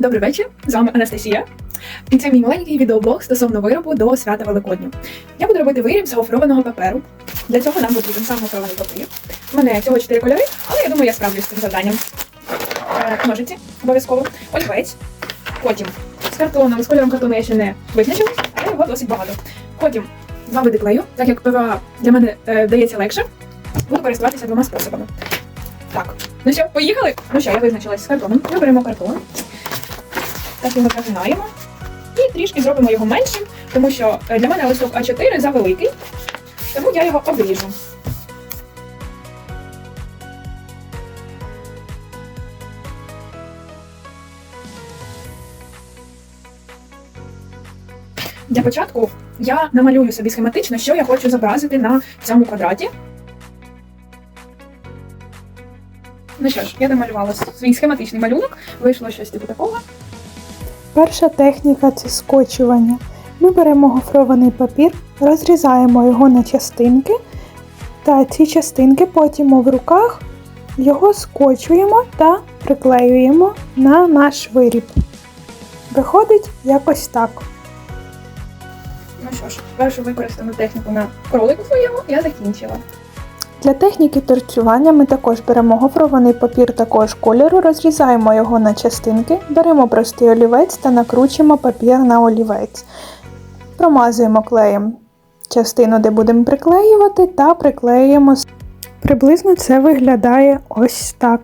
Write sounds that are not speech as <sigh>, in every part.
Добрий вечір, з вами Анастасія. І це мій маленький відеоблог стосовно виробу до свята Великодня. Я буду робити виріб з гофрованого паперу. Для цього нам потрібен сам гофрований папір. У мене всього 4 кольори, але я думаю, я справлюсь з цим завданням. Е, ножиці обов'язково, олівець. Потім з картоном, з кольором картону я ще не визначилась, але його досить багато. Потім два види клею, так як ПВА для мене е, вдається легше, буду користуватися двома способами. Так, ну що, поїхали? Ну що, я визначилась з картоном. Ми беремо картон, так його загинаємо і трішки зробимо його меншим, тому що е, для мене листок А4 завеликий, тому я його обріжу. Для початку я намалюю собі схематично, що я хочу зобразити на цьому квадраті. Ну що ж, я намалювала свій схематичний малюнок, вийшло щось типу такого. Перша техніка це скочування. Ми беремо гофрований папір, розрізаємо його на частинки, та ці частинки потім в руках його скочуємо та приклеюємо на наш виріб. Виходить якось так. Ну що ж, першу використану техніку на кролику своєму я закінчила. Для техніки торцювання ми також беремо гофрований папір такого ж кольору, розрізаємо його на частинки, беремо простий олівець та накручуємо папір на олівець. Промазуємо клеєм частину, де будемо приклеювати, та приклеюємо. Приблизно це виглядає ось так.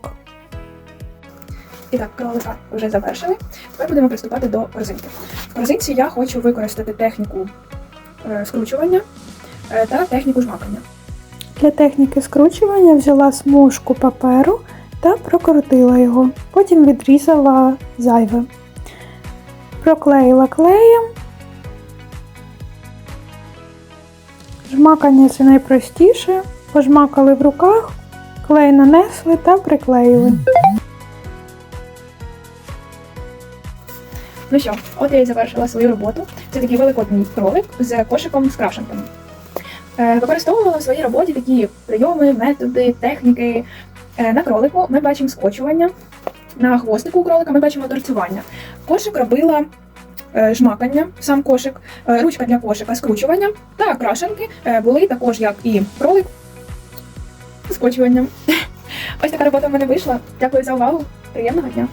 І так, кролика вже завершили. Тепер будемо приступати до корзинки. В корзинці я хочу використати техніку е, скручування е, та техніку жмакання. Для техніки скручування взяла смужку паперу та прокрутила його. Потім відрізала зайве. Проклеїла клеєм. Жмакання це найпростіше. Пожмакали в руках, клей нанесли та приклеїли. Ну що, от я і завершила свою роботу. Це такий великодний кролик з кошиком з крашенками. Е, використовувала в своїй роботі такі прийоми, методи, техніки. Е, на кролику ми бачимо скочування, на хвостику у кролика ми бачимо торцювання. Кошик робила е, жмакання, сам кошик, ручка для кошика скручування та крашенки були також, як і кролик, скочуванням. <laughs> Ось така робота в мене вийшла. Дякую за увагу. Приємного дня!